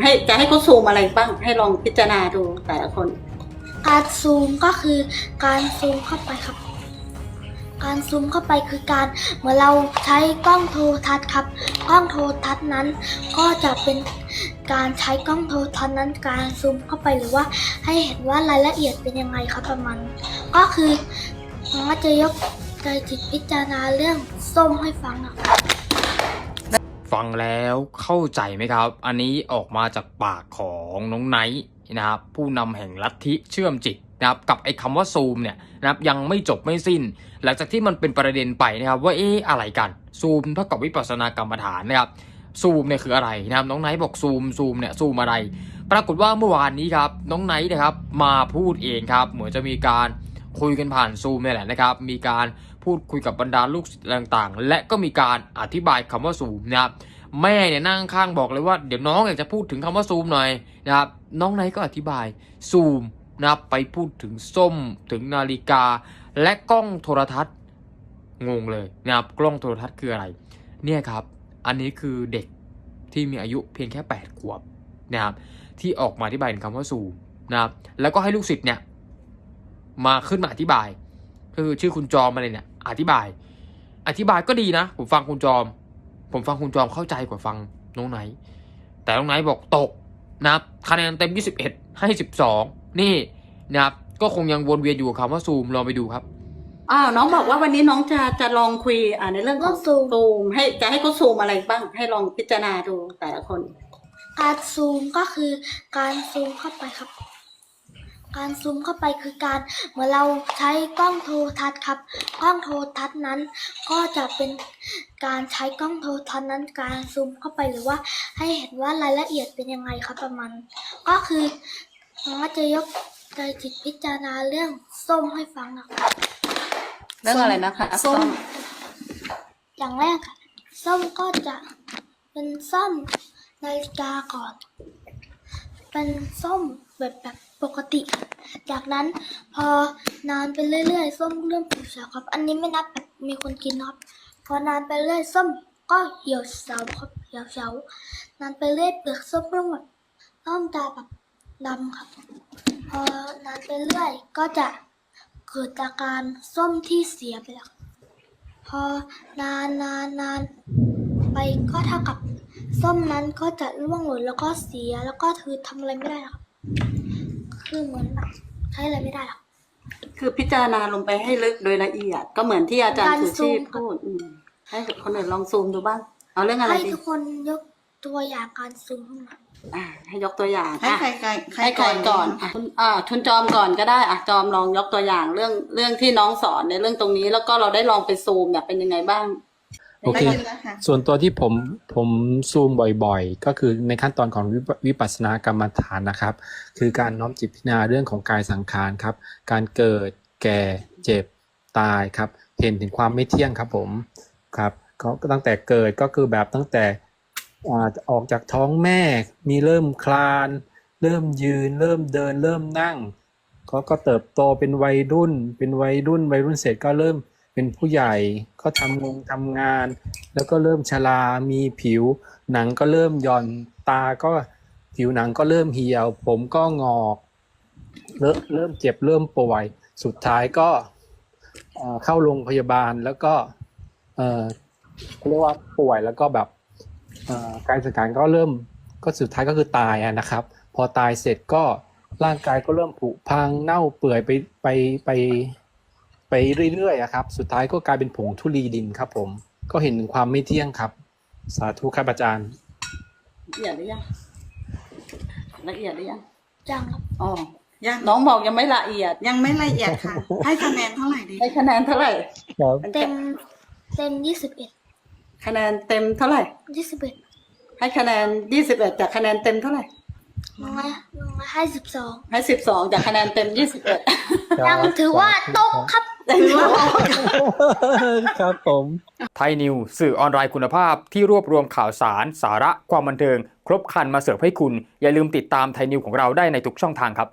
ให้จะให้เขาซูมอะไรบ้าง ให้ลองพิจารณาดูแต่ละคน การซูมก็คือการซูมเข้าไปครับ การซูมเข้าไปคือการเหมือนเราใช้กล้องโทรทัศน์ครับ กล้องโทรทัศน์นั้น ก็จะเป็นการใช้กล้องโทรทัศน์นั้น การซูมเข้าไปหรือว่า ให้เห็นว่ารายละเอียดเป็นยังไงครับประมาณก็คือมันก็จะยกใจจิตพิจารณาเรื่องส้มให้ฟังนะครับ ฟังแล้วเข้าใจไหมครับ อันนี้ออกมาจากปากของน้องไนท์นะครับผู้นำแห่งลัทธิเชื่อมจิตนะครับกับไอ้คำว่าซูมเนี่ยนะครับยังไม่จบไม่สิ้น หลังจากที่มันเป็นประเด็นไปนะครับว่าเอ๊ะอะไรกันซูมเท่ากับวิปัสสนากรรมฐานนะครับซูมเนี่ยคืออะไรนะครับน้องไนท์บอกซูมซูมเนี่ยซูมอะไร ปรากฏว่าเมื่อวานนี้ครับน้องไนท์นะครับมาพูดเองครับเหมือนจะมีการ คุยกันผ่านซูมเนี่ยแหละนะครับ มีการพูดคุยกับบรรดาลูกศิษย์ต่างๆ และก็มีการอธิบายคำว่าซูมนะครับแม่เนี่ยนั่งข้างบอกเลยว่าเดี๋ยวน้องอยากจะพูดถึงคำว่าซูมหน่อยนะครับน้องไนก็อธิบายซูมนะครับไปพูดถึงส้มถึงนาฬิกา และกล้องโทรทัศน์งงเลยนะครับกล้องโทรทัศน์คืออะไร เนี่ยครับอันนี้คือเด็กที่มีอายุเพียงแค่ 8 ขวบนะครับที่ออกมาอธิบายคำว่าซูมนะครับแล้วก็ให้ลูกศิษย์เนี่ย มาขึ้นมาอธิบายก็คือชื่อคุณจอมมาเลยเนี่ย อธิบาย อธิบายก็ดีนะ ผมฟังคุณจอม ผมฟังคุณจอมเข้าใจกว่าฟังน้องไนท์แต่น้องไนท์บอกตกนะครับคะแนนเต็ม 21 ให้ 12 นี่นะครับก็คงยังวนเวียนอยู่กับคำว่าซูมลองไปดูครับอ้าวน้องบอกว่าวันนี้น้องจะจะลองคุยอ่าในเรื่องของเรื่องซูม ซูมให้จะให้เขาซูมอะไรบ้าง ให้ลองพิจารณาดูแต่ละคน การซูมก็คือการซูมเข้าไปครับ การซูมเข้าไปคือการเหมือนเราใช้กล้องโทรทัศน์ครับ กล้องโทรทัศน์นั้น ก็จะเป็นการใช้กล้องโทรทัศน์นั้นการซูมเข้าไปหรือว่า ให้เห็นว่ารายละเอียดเป็นยังไงครับประมาณ ก็คือมันก็จะยกใจจิตพิจารณาเรื่องส้มให้ฟังนะครับเรื่องอะไรนะคะอะส้มอย่างแรกอะส้มก็จะเป็นส้มนาฬิกาก่อน เป็นส้ม แบบแบบปกติ จากนั้นพอนานไปเรื่อยๆ ส้มเริ่มเหี่ยวเฉาครับ อันนี้ไม่นับแบบมีคนกินนะครับ พอนานไปเรื่อยส้มก็เหี่ยวเฉาครับเหี่ยวเฉานานไปเรื่อยเปลือกส้มเริ่มแบบเริ่มจะแบบดำครับ พอนานไปเรื่อยก็จะเกิดอาการส้มที่เสียไปแล้ว พอนานนานนานไปก็เท่ากับส้มนั้นก็จะร่วงหล่นแล้วก็เสียแล้วก็คือทำอะไรไม่ได้หรอก คือเหมือนแบบใช้อะไรไม่ได้หรอก คือพิจารณาลงไปให้ลึกโดยละเอียด ก็เหมือนที่อาจารย์การสุชีพซูมพูดอืมให้คนอื่นลองซูมดูบ้าง เอาเรื่องอะไรให้ดีทุกคนยกตัวอย่างการซูมขึ้นมาอ่าให้ยกตัวอย่างให้อะ ใครใครใครให้ใครก่อนอะคุณอ่าทุนจอมก่อนก็ได้อะจอมลองยกตัวอย่างเรื่องเรื่องที่น้องสอนในเรื่องตรงนี้ แล้วก็เราได้ลองไปซูมเนี่ยเป็นยังไงบ้าง โอเคได้ยินแล้วค่ะส่วนตัวที่ผมผมซูมบ่อยๆ ก็คือในขั้นตอนของวิปวิปัสสนากรรมฐานนะครับ คือการน้อมจิตพิจารณาเรื่องของกายสังขารครับ การเกิดแก่เจ็บตายครับ เห็นถึงความไม่เที่ยงครับผมครับก็ก็ตั้งแต่เกิดก็คือแบบตั้งแต่อ่าออกจากท้องแม่มีเริ่มคลาน เริ่มยืน เริ่มเดิน เริ่มนั่งเขาก็เติบโตเป็นวัยรุ่น เป็นวัยรุ่นวัยรุ่นเสร็จก็เริ่ม เป็นผู้ใหญ่ก็ทำงงทำงาน แล้วก็เริ่มชรามีผิว หนังก็เริ่มหย่อนตาก็ผิวหนังก็เริ่มเหี่ยว ผมก็งอกเริ่มเริ่มเจ็บเริ่มป่วย สุดท้ายก็เเข้าโรงพยาบาลแล้วก็เรียกว่าป่วยแล้วก็แบบการสังขารก็เริ่มก็สุดท้ายก็คือตายนะครับ พอตายเสร็จก็ร่างกายก็เริ่มผุพังเน่าเปื่อยไปไปไป ไปเรื่อยๆอะครับ สุดท้ายก็กลายเป็นผงธุลีดินครับ ผม ก็เห็นถึงความไม่เที่ยงครับ สาธุครับอาจารย์ละเอียดหรือยังละเอียดหรือยังจังครับอ๋อยังน้องบอกยังไม่ละเอียด ยังไม่ละเอียดค่ะ ให้คะแนนเท่าไหร่ดีให้คะแนนเท่าไหร่ครับเต็มเต็มยี่สิบเอ็ดคะแนนเต็มเท่าไหร่ยี่สิบเอ็ดให้คะแนนยี่สิบเอ็ดจากคะแนนเต็มเท่าไหร่ น้องน้องให้สิบสองให้สิบสองจากคะแนนเต็มยี่สิบเอ็ดยังถือว่าตกครับ ครับผม ไทยนิวสื่อออนไลน์คุณภาพที่รวบรวมข่าวสาร สาระความบันเทิง ครบครันมาเสิร์ฟให้คุณ อย่าลืมติดตามไทยนิวของเราได้ในทุกช่องทางครับ